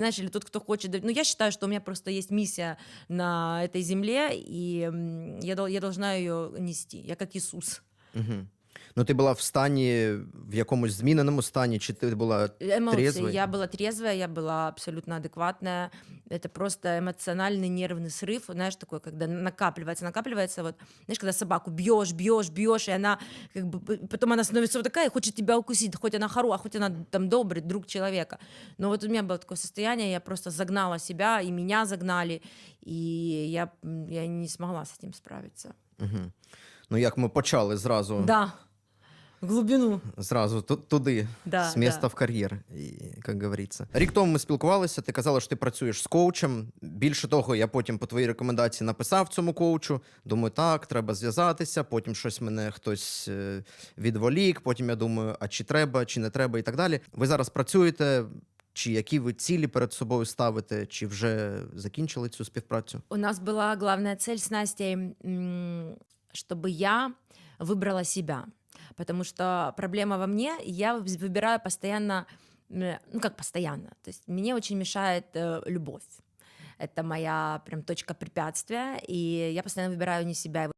Знаешь, или тот, кто хочет... Ну, я считаю, что у меня просто есть миссия на этой земле, и я, я должна ее нести. Я как Иисус. Угу. Ну, ти була в стані, в якомусь зміненому стані, чи ти була Эмоции. трезвой? Я была трезвая, я была абсолютно адекватная. Это просто эмоциональный нервный срыв, знаешь, такой, когда накапливается, накапливается, вот, знаешь, когда собаку бьешь, бьешь, бьешь, и она, как бы, п- потом она становится вот такая и хочет тебя укусить, хоть она хоро, а хоть она там добрый друг человека. Но вот у меня было такое состояние, я просто загнала себя, и меня загнали, и я, я не смогла с этим справиться. Угу. Ну, як ми почали зразу, Да, в глубину. зразу ту- туди, Да, з міста да. в кар'єр, як говориться. Рік тому ми спілкувалися, ти казала, що ти працюєш з коучем. Більше того, я потім по твоїй рекомендації написав цьому коучу. Думаю, так, треба зв'язатися. Потім щось мене хтось е, відволік. Потім я думаю, а чи треба, чи не треба, і так далі. Ви зараз працюєте. Чи які ви цілі перед собою ставите, чи вже закінчили цю співпрацю? У нас была главная цель с Настей, м, чтобы я выбрала себя. Потому что проблема во мне, и я вз- выбираю постоянно, м, ну как постоянно, то есть мне очень мешает э, любовь. Это моя прям точка препятствия, и я постоянно выбираю не себя.